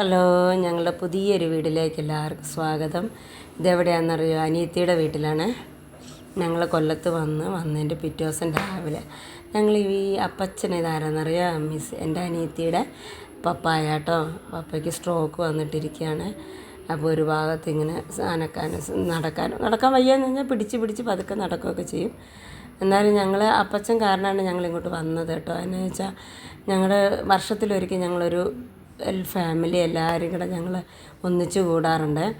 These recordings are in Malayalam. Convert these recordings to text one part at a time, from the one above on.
ഹലോ ഞങ്ങളുടെ പുതിയൊരു വീട്ടിലേക്ക് എല്ലാവർക്കും സ്വാഗതം. ഇതെവിടെയാണെന്നറിയോ? അനിയത്തിയുടെ വീട്ടിലാണ്. ഞങ്ങൾ കൊല്ലത്ത് വന്ന് വന്നതിന്റെ പിറ്റേ ദിവസം രാവിലെ ഞങ്ങൾ ഈ അപ്പച്ചൻ ഇതാരാന്നറിയോ? മിസ് എന്റെ അനിയത്തിയുടെ പപ്പായ കേട്ടോ പപ്പയ്ക്ക് സ്ട്രോക്ക് വന്നിട്ടിരിക്കുകയാണ്. അപ്പോൾ ഒരു ഭാഗത്ത് ഇങ്ങനെ അനക്കാനും നടക്കാനും നടക്കാൻ വയ്യാന്ന് പറഞ്ഞാൽ പിടിച്ച് പിടിച്ച് പതുക്കെ നടക്കുകയൊക്കെ ചെയ്യും. എന്നാലും ഞങ്ങൾ അപ്പച്ചൻ കാരണമാണ് ഞങ്ങൾ ഇങ്ങോട്ട് വന്നത് കേട്ടോ. എന്നു വെച്ചാൽ ഞങ്ങളുടെ വർഷത്തിലൊരിക്കൽ ഞങ്ങളൊരു ഫാമിലി എല്ലാവരും കൂടെ ഞങ്ങൾ ഒന്നിച്ച് കൂടാറുണ്ട്.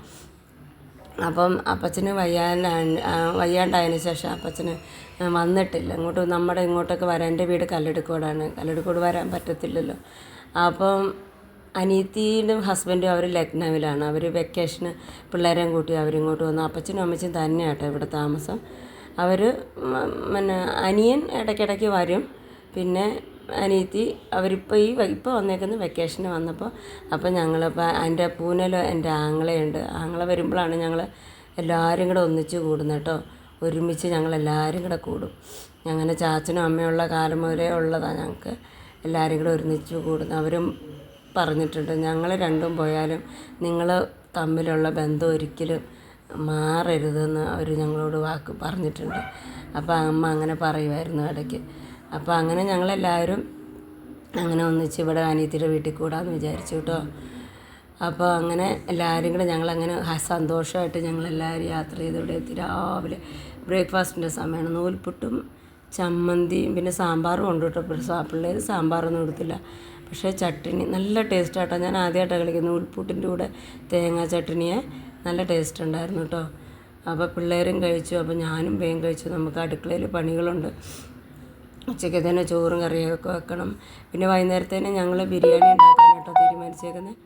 അപ്പം അപ്പച്ചന് വയ്യാൻ വയ്യാണ്ടായതിന് ശേഷം അപ്പച്ചന് വന്നിട്ടില്ല. ഇങ്ങോട്ട് നമ്മുടെ ഇങ്ങോട്ടൊക്കെ വരാൻ എന്റെ വീട് കല്ലെടുക്കോടാണ്. കല്ലെടുക്കോട് വരാൻ പറ്റത്തില്ലല്ലോ. അപ്പം അനിയത്തിയുടെ ഹസ്ബൻഡും അവർ ലക്നൗവിലാണ്. അവർ വെക്കേഷന് പിള്ളേരെയും കൂട്ടി അവരിങ്ങോട്ട് വന്നു. അപ്പച്ചനും അമ്മച്ചും തന്നെയാട്ടോ ഇവിടെ താമസം. അവർ പിന്നെ അനിയൻ ഇടയ്ക്കിടയ്ക്ക് വരും. പിന്നെ അനിയത്തി അവരിപ്പോൾ ഈ ഇപ്പോൾ വന്നേക്കുന്ന വെക്കേഷന് വന്നപ്പോൾ അപ്പോൾ ഞങ്ങളിപ്പോൾ എന്റെ പൂനലോ എന്റെ ആങ്ങളയുണ്ട്. ആങ്ങളെ വരുമ്പോഴാണ് ഞങ്ങൾ എല്ലാവരും കൂടെ ഒന്നിച്ച് കൂടുന്നത് കേട്ടോ ഒരുമിച്ച് ഞങ്ങൾ എല്ലാവരും കൂടെ കൂടും. അങ്ങനെ ചാച്ചനും അമ്മയുള്ള കാലം മുതലേ ഉള്ളതാണ് ഞങ്ങൾക്ക് എല്ലാവരും കൂടെ ഒരുമിച്ച് കൂടുന്നത് അവരും പറഞ്ഞിട്ടുണ്ട് ഞങ്ങൾ രണ്ടും പോയാലും നിങ്ങൾ തമ്മിലുള്ള ബന്ധം ഒരിക്കലും മാറരുതെന്ന് അവർ ഞങ്ങളോട് വാക്ക് പറഞ്ഞിട്ടുണ്ട്. അപ്പോൾ അമ്മ അങ്ങനെ പറയുമായിരുന്നു ഇടയ്ക്ക്. അപ്പോൾ അങ്ങനെ ഞങ്ങളെല്ലാവരും അങ്ങനെ ഒന്നിച്ച് ഇവിടെ അനിയത്തിയുടെ വീട്ടിൽ കൂടാമെന്ന് വിചാരിച്ചു കേട്ടോ. അപ്പോൾ അങ്ങനെ എല്ലാവരും കൂടെ ഞങ്ങളങ്ങനെ സന്തോഷമായിട്ട് ഞങ്ങളെല്ലാവരും യാത്ര ചെയ്ത് ഇവിടെ എത്തി. രാവിലെ ബ്രേക്ക്ഫാസ്റ്റിന്റെ സമയമാണ്. നൂൽപുട്ടും ചമ്മന്തിയും പിന്നെ സാമ്പാറും ഉണ്ട് കേട്ടോ. പിള്ളേർ സാമ്പാറൊന്നും എടുത്തില്ല. പക്ഷേ ചട്ടിണി നല്ല ടേസ്റ്റ് ഞാൻ ആദ്യമായിട്ടാണ് കളിക്കുന്നത്. ഉൾപ്പൂട്ടിന്റെ കൂടെ തേങ്ങാ ചട്ടിണിയെ നല്ല ടേസ്റ്റ് ഉണ്ടായിരുന്നു കേട്ടോ. അപ്പോൾ പിള്ളേരും കഴിച്ചു. അപ്പോൾ ഞാനും വേഗം കഴിച്ചു. നമുക്ക് അടുക്കളയിൽ പണികളുണ്ട്. ഉച്ചയ്ക്ക് തന്നെ ചോറും കറിയൊക്കെ വെക്കണം. പിന്നെ വൈകുന്നേരത്തേന് ഞങ്ങൾ ബിരിയാണി ഉണ്ടാക്കാൻ കേട്ടോ തീരുമാനിച്ചേക്കുന്നത്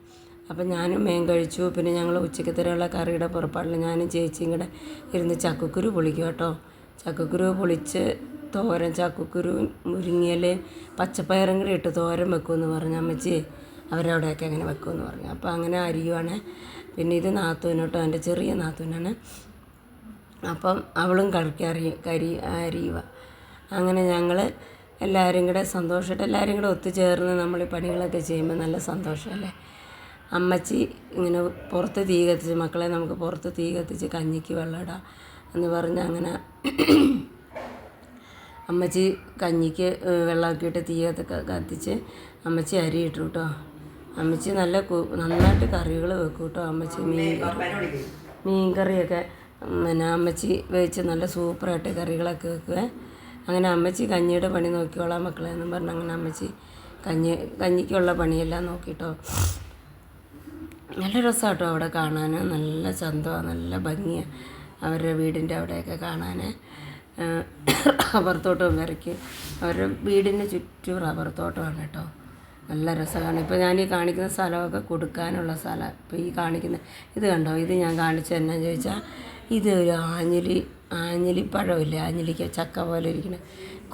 അപ്പം ഞാനും മേൻ കഴിച്ചു. പിന്നെ ഞങ്ങൾ ഉച്ചയ്ക്കത്തേനുള്ള കറിയുടെ പുറപ്പാടിൽ ഞാനും ചേച്ചിയും കൂടെ ഇരുന്ന് ചക്കക്കുരു പൊളിക്കും കേട്ടോ. ചക്കക്കുരു പൊളിച്ച് തോരൻ ചക്കക്കുരു മുരിങ്ങയില പച്ചപ്പയറും കൂടി ഇട്ട് തോരൻ വെക്കുമെന്ന് പറഞ്ഞു അമ്മച്ചി. അവരവിടെയൊക്കെ അങ്ങനെ വെക്കുമെന്ന് പറഞ്ഞു. അപ്പോൾ അങ്ങനെ അരിയുവാണ്. പിന്നെ ഇത് നാത്തൂനോട്ടോ എന്റെ ചെറിയ നാത്തൂനാണ്. അപ്പം അവളും കറിക്കറി കരി അരിയുക അങ്ങനെ ഞങ്ങൾ എല്ലാവരും കൂടെ സന്തോഷമായിട്ട് എല്ലാവരും കൂടെ ഒത്തുചേർന്ന് നമ്മൾ ഈ പണികളൊക്കെ ചെയ്യുമ്പോൾ നല്ല സന്തോഷമല്ലേ? അമ്മച്ചി ഇങ്ങനെ പുറത്ത് തീ കത്തിച്ച് മക്കളെ നമുക്ക് പുറത്ത് തീ കത്തിച്ച് കഞ്ഞിക്ക് വെള്ളം ഇടാം എന്ന് പറഞ്ഞ് അങ്ങനെ അമ്മച്ചി കഞ്ഞിക്ക് വെള്ളമാക്കിയിട്ട് തീ കത്തൊക്കെ കത്തിച്ച് അമ്മച്ചി അരി ഇട്ടു കേട്ടോ അമ്മച്ചി നല്ല നന്നായിട്ട് കറികൾ വെക്കും കേട്ടോ അമ്മച്ചി മീൻ കറി. മീൻ കറിയൊക്കെ പിന്നെ അമ്മച്ചി വെച്ച് നല്ല സൂപ്പറായിട്ട് കറികളൊക്കെ വെക്കുവേ. അങ്ങനെ അമ്മച്ചി കഞ്ഞിയുടെ പണി നോക്കിക്കോളാം മക്കളെ എന്നും പറഞ്ഞ് അങ്ങനെ അമ്മച്ചി കഞ്ഞി കഞ്ഞിക്കുള്ള പണിയെല്ലാം നോക്കിയിട്ടോ നല്ല രസമാട്ടോ അവിടെ കാണാൻ നല്ല ചന്തമാണ് നല്ല ഭംഗിയാണ് അവരുടെ വീടിന്റെ അവിടെയൊക്കെ കാണാൻ റബ്ബർ വരയ്ക്ക്. അവരുടെ വീടിന് ചുറ്റും റബ്ബർ കേട്ടോ. നല്ല രസമാണ്. ഇപ്പോൾ ഞാൻ ഈ കാണിക്കുന്ന സ്ഥലമൊക്കെ കൊടുക്കാനുള്ള സ്ഥലം. ഇപ്പോൾ ഈ കാണിക്കുന്ന ഇത് കണ്ടോ? ഇത് ഞാൻ കാണിച്ചു എന്നാന്ന് ചോദിച്ചാൽ ഇത് ഒരു ആഞ്ഞിലി ആഞ്ഞിലിപ്പഴമില്ലേ ആഞ്ഞിലിക്ക ചക്ക പോലെ ഇരിക്കണ.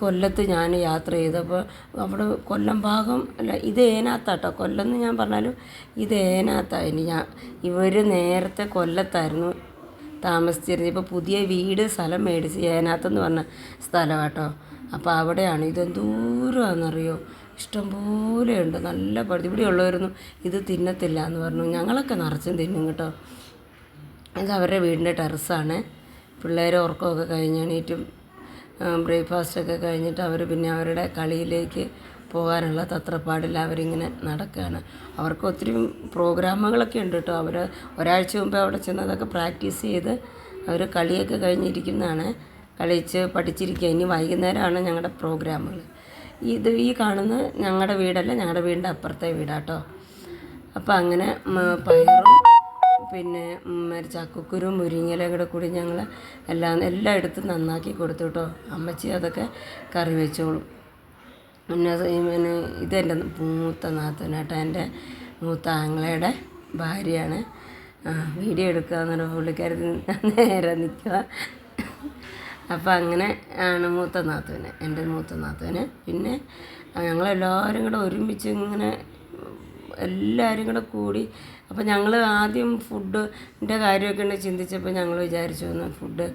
കൊല്ലത്ത് ഞാൻ യാത്ര ചെയ്തപ്പോൾ അവിടെ കൊല്ലം ഭാഗം അല്ല ഇത് ഏനാത്താട്ടോ. കൊല്ലം എന്ന് ഞാൻ പറഞ്ഞാലും ഇത് ഏനാത്താണ് ഞാൻ ഇവർ നേരത്തെ കൊല്ലത്തായിരുന്നു താമസിച്ചിരുന്നത്. ഇപ്പോൾ പുതിയ വീട് സ്ഥലം മേടിച്ച് ഏനാത്തെന്ന് പറഞ്ഞ സ്ഥലം കേട്ടോ അപ്പോൾ അവിടെയാണ് ഇതെന്തൂരമാണെന്നറിയോ ഇഷ്ടം ഇഷ്ടംപോലെ ഉണ്ട്. നല്ല പഠിത്തം ഇവിടെ ഉള്ളവരൊന്നും ഇത് തിന്നത്തില്ല എന്ന് പറഞ്ഞു. ഞങ്ങളൊക്കെ നിറച്ചും തിന്നും കേട്ടോ. ഇത് അവരുടെ വീടിന്റെ ടെറസാണ്. പിള്ളേർ ഉറക്കമൊക്കെ കഴിഞ്ഞ് എണീറ്റും ബ്രേക്ക്ഫാസ്റ്റൊക്കെ കഴിഞ്ഞിട്ട് അവർ പിന്നെ അവരുടെ കളിയിലേക്ക് പോകാനുള്ള തത്രപ്പാടിൽ അവരിങ്ങനെ നടക്കുകയാണ് അവർക്ക് ഒത്തിരി പ്രോഗ്രാമുകളൊക്കെ ഉണ്ട് കേട്ടോ. അവർ ഒരാഴ്ച മുമ്പേ അവിടെ ചെന്ന് അതൊക്കെ പ്രാക്ടീസ് ചെയ്ത് അവർ കളിയൊക്കെ കഴിഞ്ഞിരിക്കുന്നതാണ്. കളിച്ച് പഠിച്ചിരിക്കുക. ഇനി വൈകുന്നേരമാണ് ഞങ്ങളുടെ പ്രോഗ്രാമുകൾ ഇത് ഈ കാണുന്ന ഞങ്ങളുടെ വീടല്ല ഞങ്ങളുടെ വീടിന്റെ അപ്പുറത്തെ വീടാട്ടോ അപ്പോൾ അങ്ങനെ പയറും പിന്നെ ചക്കക്കുരും മുരിങ്ങയിലയും കൂടെ കൂടി ഞങ്ങൾ എല്ലാം എല്ലായിടത്തും നന്നാക്കി കൊടുത്തു കേട്ടോ അമ്മച്ചി അതൊക്കെ കറി വെച്ചോളും. പിന്നെ പിന്നെ ഇതെന്റെ മൂത്ത നാത്തനാട്ടോ എന്റെ മൂത്ത ആങ്ങളയുടെ ഭാര്യയാണ്. വീഡിയോ എടുക്കുക എന്ന് പറഞ്ഞാൽ പുള്ളിക്കാരി നേരെ നിൽക്കുക. അപ്പോൾ അങ്ങനെ ആണ് മൂത്ത നാത്തുവിന് എന്റെ മൂത്ത നാത്തുവിന് പിന്നെ ഞങ്ങളെല്ലാവരും കൂടെ ഒരുമിച്ച് ഇങ്ങനെ എല്ലാവരും കൂടെ കൂടി അപ്പോൾ ഞങ്ങൾ ആദ്യം ഫുഡിന്റെ കാര്യമൊക്കെ ഉണ്ട് ചിന്തിച്ചപ്പോൾ ഞങ്ങൾ വിചാരിച്ചു ഒന്ന് ഫുഡ്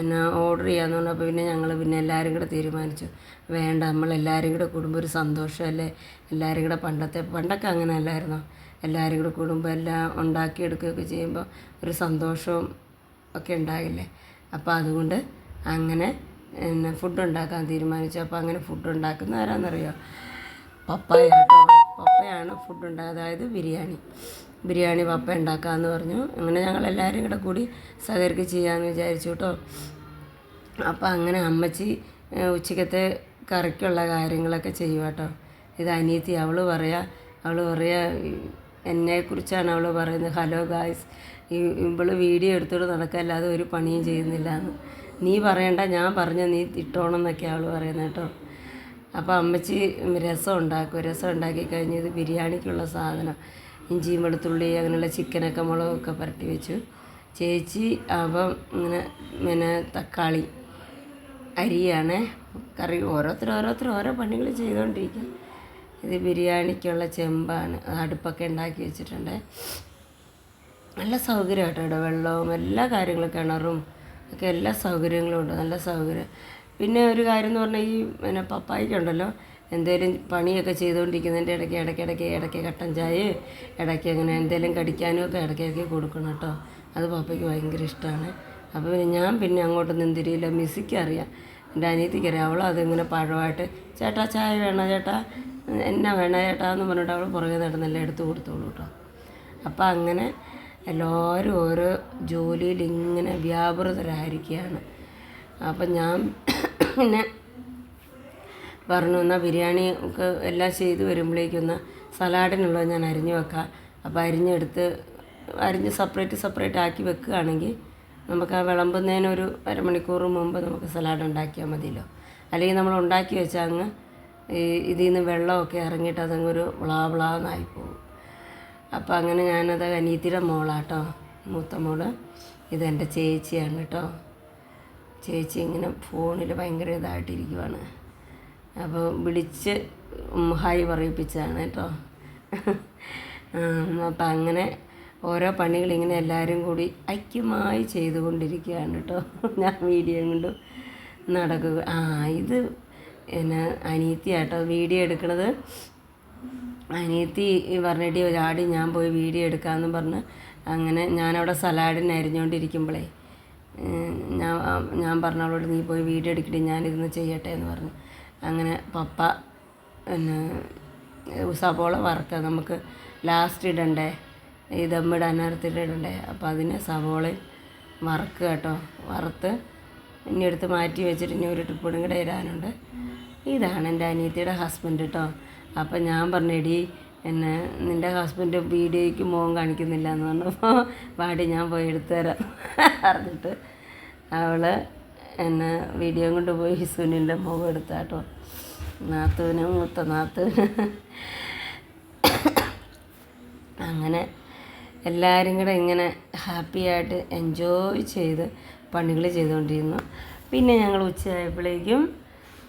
എന്നാ ഓർഡർ ചെയ്യാമെന്ന് പറഞ്ഞപ്പോൾ പിന്നെ ഞങ്ങൾ പിന്നെ എല്ലാവരും കൂടെ തീരുമാനിച്ചു. വേണ്ട നമ്മൾ നമ്മളെല്ലാവരും കൂടെ കൂടുമ്പോൾ ഒരു സന്തോഷമല്ലേ എല്ലാവരും കൂടെ പണ്ടത്തെ പണ്ടൊക്കെ അങ്ങനെ അല്ലായിരുന്നോ? എല്ലാവരും കൂടെ കൂടുമ്പോൾ എല്ലാം ഉണ്ടാക്കിയെടുക്കുകയൊക്കെ ചെയ്യുമ്പോൾ ഒരു സന്തോഷവും ഒക്കെ ഉണ്ടാകില്ലേ അപ്പോൾ അതുകൊണ്ട് അങ്ങനെ പിന്നെ ഫുഡ് ഉണ്ടാക്കാൻ തീരുമാനിച്ചു. അപ്പോൾ അങ്ങനെ ഫുഡ് ഉണ്ടാക്കുന്ന ആരാന്നറിയോ? പപ്പായ പപ്പയാണ് ഫുഡ് ഉണ്ടാക്കുക. അതായത് ബിരിയാണി. ബിരിയാണി പപ്പ ഉണ്ടാക്കാമെന്ന് പറഞ്ഞു. അങ്ങനെ ഞങ്ങൾ എല്ലാവരും കൂടെ കൂടി സഹകരിക്കുക ചെയ്യാമെന്ന് വിചാരിച്ചു കേട്ടോ അപ്പോൾ അങ്ങനെ അമ്മച്ചി ഉച്ചക്കത്തെ കറിക്കുള്ള കാര്യങ്ങളൊക്കെ ചെയ്യുക കേട്ടോ ഇത് അനിയത്തി അവൾ പറയാ. അവൾ പറയാ എന്നെക്കുറിച്ചാണ് അവൾ പറയുന്നത്. ഹലോ ഗായ്സ് ഈ ഇവൾ വീഡിയോ എടുത്തോട്ട് നടക്കല്ലാതെ ഒരു പണിയും ചെയ്യുന്നില്ല എന്ന് നീ പറയണ്ട ഞാൻ പറഞ്ഞ നീ ഇട്ടോണം എന്നൊക്കെ അവൾ പറയുന്നത് കേട്ടോ അപ്പോൾ അമ്മച്ചി രസം ഉണ്ടാക്കും. രസം ഉണ്ടാക്കി കഴിഞ്ഞ് ഇത് ബിരിയാണിക്കുള്ള സാധനം. ഇഞ്ചിയും വെളുത്തുള്ളി അങ്ങനെയുള്ള ചിക്കനൊക്കെ മുളകൊക്കെ പുരട്ടി വെച്ചു. ചേച്ചി അപ്പം ഇങ്ങനെ പിന്നെ തക്കാളി അരിയാണ്. കറി ഓരോരുത്തർ ഓരോരുത്തർ ഓരോ പണികൾ ചെയ്തുകൊണ്ടിരിക്കും. ഇത് ബിരിയാണിക്കുള്ള ചെമ്പാണ്. അടുപ്പൊക്കെ ഉണ്ടാക്കി വെച്ചിട്ടുണ്ട്. നല്ല സൗകര്യം കേട്ടോ ഇവിടെ. വെള്ളവും എല്ലാ കാര്യങ്ങളും കിണറും ഒക്കെ എല്ലാ സൗകര്യങ്ങളും ഉണ്ട്. നല്ല സൗകര്യം. പിന്നെ ഒരു കാര്യം എന്ന് പറഞ്ഞാൽ ഈ പിന്നെ പപ്പായ്ക്കുണ്ടല്ലോ. എന്തേലും പണിയൊക്കെ ചെയ്തുകൊണ്ടിരിക്കുന്നതിന്റെ ഇടയ്ക്ക് ഇടയ്ക്ക് ഇടയ്ക്ക് ഇടയ്ക്ക് കട്ടൻ ചായ ഇടയ്ക്ക് അങ്ങനെ എന്തേലും കടിക്കാനും ഒക്കെ ഇടയ്ക്കിടയ്ക്ക് കൊടുക്കണം കേട്ടോ. അത് പപ്പയ്ക്ക് ഭയങ്കര ഇഷ്ടമാണ് അപ്പോൾ പിന്നെ ഞാൻ പിന്നെ അങ്ങോട്ട് നിന്തിരിയില്ല മിസ്സിക്കറിയാം എന്റെ അനിയത്തിക്ക് അറിയാം. അവൾ അതിങ്ങനെ പഴമായിട്ട് ചേട്ടാ ചായ വേണോ ചേട്ടാ? എന്നാ വേണോ ചേട്ടാ? എന്ന് പറഞ്ഞിട്ട് അവൾ പുറകെ നടന്നെല്ലാം എടുത്ത് കൊടുത്തോളൂ കേട്ടോ. അപ്പം അങ്ങനെ എല്ലാവരും ഓരോ ജോലിയിൽ ഇങ്ങനെ വ്യാപൃതരായിരിക്കുകയാണ്. അപ്പം ഞാൻ പിന്നെ പറഞ്ഞു എന്നാൽ ബിരിയാണി ഒക്കെ എല്ലാം ചെയ്ത് വരുമ്പോഴേക്കൊന്ന് സലാഡിനുള്ളത് ഞാൻ അരിഞ്ഞ് വെക്കാം. അപ്പോൾ അരിഞ്ഞെടുത്ത് അരിഞ്ഞ് സെപ്പറേറ്റ് സെപ്പറേറ്റ് ആക്കി വെക്കുകയാണെങ്കിൽ നമുക്ക് ആ വിളമ്പുന്നതിനൊരു അരമണിക്കൂർ മുമ്പ് നമുക്ക് സലാഡ് ഉണ്ടാക്കിയാൽ മതിയല്ലോ. അല്ലെങ്കിൽ നമ്മൾ ഉണ്ടാക്കി വെച്ചാൽ അങ്ങ് ഈ ഇതിൽ നിന്ന് വെള്ളമൊക്കെ ഇറങ്ങിയിട്ട് അതങ്ങ് ഒരു വിളാ വിളാന്നായി പോകും. അപ്പോൾ അങ്ങനെ ഞാനത് അനീത്തിയുടെ മോളാട്ടോ മൂത്ത മോൾ. ഇതെന്റെ ചേച്ചിയാണ് കേട്ടോ. ചേച്ചി ഇങ്ങനെ ഫോണിൽ ഭയങ്കര ഇതായിട്ടിരിക്കുവാണ്. അപ്പോൾ വിളിച്ച് ഹായ് പറയിപ്പിച്ചതാണ് കേട്ടോ. അപ്പം അങ്ങനെ ഓരോ പണികൾ ഇങ്ങനെ എല്ലാവരും കൂടി ഐക്യമായി ചെയ്തുകൊണ്ടിരിക്കുകയാണ് കേട്ടോ. ഞാൻ വീഡിയോ കൊണ്ട് നടക്കുക. ആ ഇത് പിന്നെ അനീത്തിയാട്ടോ വീഡിയോ എടുക്കണത്. അനിയത്തി പറഞ്ഞിട്ട് ഒരാടി ഞാൻ പോയി വീഡിയോ എടുക്കാമെന്ന് പറഞ്ഞ് അങ്ങനെ ഞാനവിടെ സലാഡിന് അരിഞ്ഞുകൊണ്ടിരിക്കുമ്പോഴേ ഞാൻ ഞാൻ പറഞ്ഞ അവളോട് നീ പോയി വീഡിയോ എടുക്കട്ടെ ഞാനിരുന്ന് ചെയ്യട്ടെ എന്ന് പറഞ്ഞു. അങ്ങനെ പപ്പ പിന്നെ സവോള വറുത്ത നമുക്ക് ലാസ്റ്റ് ഇടണ്ടേ? ഈ ദമ്മിടാൻ നേരത്തിൽ ഇടണ്ടേ? അപ്പോൾ അതിനെ സവോള വറുക്കുക കേട്ടോ. വറുത്ത് ഇനി എടുത്ത് മാറ്റി വെച്ചിട്ട് ഇനി ഒരു ട്രിപ്പും കൂടെ ഇടാനുണ്ട്. ഇതാണ് എന്റെ അനിയത്തിയുടെ ഹസ്ബൻഡ് കേട്ടോ അപ്പം ഞാൻ പറഞ്ഞു എടി എന്നെ നിന്റെ ഹസ്ബൻഡ് വീഡിയോയ്ക്ക് മോൻ കാണിക്കുന്നില്ല എന്ന് പറഞ്ഞപ്പോൾ പാടി ഞാൻ പോയി എടുത്തു തരാം. പറഞ്ഞിട്ട് അവൾ എന്നെ വീഡിയോ കൊണ്ട് പോയി സുനിന്റെ മുഖം എടുത്താട്ടോ നാത്തുവിനെ മൂത്ത നാത്തുവിന് അങ്ങനെ എല്ലാവരും കൂടെ ഇങ്ങനെ ഹാപ്പിയായിട്ട് എൻജോയ് ചെയ്ത് പണികൾ ചെയ്തുകൊണ്ടിരുന്നു. പിന്നെ ഞങ്ങൾ ഉച്ചയായപ്പോഴേക്കും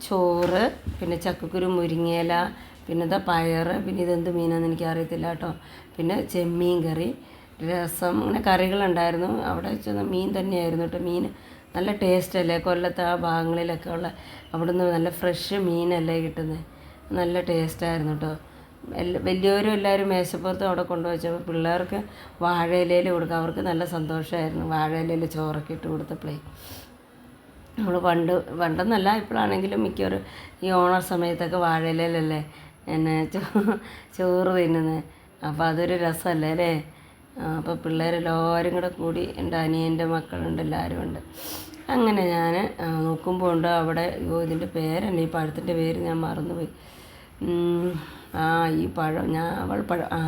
ചോറ് പിന്നെ ചക്കക്കുരു മുരിങ്ങയില പിന്നെ ഇതാ പയർ പിന്നെ ഇതെന്ത് മീനാണെന്ന് എനിക്ക് അറിയത്തില്ല കേട്ടോ. പിന്നെ ചെമ്മീൻ കറി രസം അങ്ങനെ കറികളുണ്ടായിരുന്നു. അവിടെ വെച്ചാൽ മീൻ തന്നെയായിരുന്നു കേട്ടോ മീൻ. നല്ല ടേസ്റ്റ് അല്ലേ? കൊല്ലത്തെ ആ ഭാഗങ്ങളിലൊക്കെ ഉള്ള അവിടുന്ന് നല്ല ഫ്രഷ് മീനല്ലേ കിട്ടുന്നത് നല്ല ടേസ്റ്റായിരുന്നു കേട്ടോ എല്ലാ വലിയവരും എല്ലാവരും മേശപ്പുറത്തും അവിടെ കൊണ്ടുവച്ചപ്പോൾ പിള്ളേർക്ക് വാഴയിലയിൽ കൊടുക്കുക അവർക്ക് നല്ല സന്തോഷമായിരുന്നു വാഴയിലയിൽ ചോറൊക്കെ ഇട്ട് കൊടുത്തപ്പോഴേ നമ്മൾ പണ്ട് പണ്ടെന്നല്ല ഇപ്പോഴാണെങ്കിലും മിക്കവാറും ഈ ഓണ സമയത്തൊക്കെ വാഴയിലല്ലേ എന്നെ ചോറ് തിന്നുന്നത് അപ്പോൾ അതൊരു രസമല്ലേ അല്ലേ? അപ്പോൾ പിള്ളേരെല്ലാവരും കൂടെ കൂടി എന്റെ അനിയന്റെ മക്കളുണ്ട് എല്ലാവരും ഉണ്ട്. അങ്ങനെ ഞാൻ നോക്കുമ്പോൾ ഉണ്ട് അവിടെ? അയ്യോ ഇതിന്റെ പേരുണ്ട് ഈ പഴത്തിന്റെ പേര് ഞാൻ മറന്നുപോയി. ആ ഈ പഴം ഞാൻ അവൾ പഴം ആ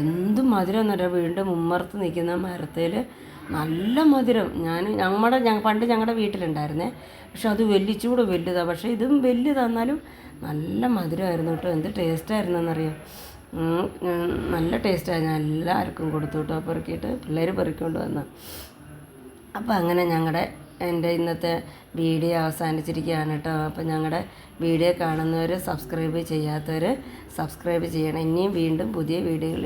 എന്ത് മധുരം എന്ന് പറഞ്ഞാൽ വീണ്ടും ഉമ്മർത്ത് നിൽക്കുന്ന മരത്തിൽ നല്ല മധുരം. ഞാൻ നമ്മുടെ ഞങ്ങൾ പണ്ട് ഞങ്ങളുടെ വീട്ടിലുണ്ടായിരുന്നേ. പക്ഷെ അത് വലിച്ചൂടെ വലുതാണ് പക്ഷേ ഇതും വലുതാന്നാലും നല്ല മധുരമായിരുന്നു കേട്ടോ. എന്ത് ടേസ്റ്റായിരുന്നു എന്നറിയാം? നല്ല ടേസ്റ്റാണ് ഞാൻ എല്ലാവർക്കും കൊടുത്തു കേട്ടോ പെറുക്കിയിട്ട് പിള്ളേർ പെറുക്കിക്കൊണ്ട് വന്ന. അപ്പോൾ അങ്ങനെ ഞങ്ങളുടെ എന്റെ ഇന്നത്തെ വീഡിയോ അവസാനിച്ചിരിക്കുകയാണ് കേട്ടോ അപ്പോൾ ഞങ്ങളുടെ വീഡിയോ കാണുന്നവർ സബ്സ്ക്രൈബ് ചെയ്യാത്തവർ സബ്സ്ക്രൈബ് ചെയ്യണം. ഇനിയും വീണ്ടും പുതിയ വീഡിയോകൾ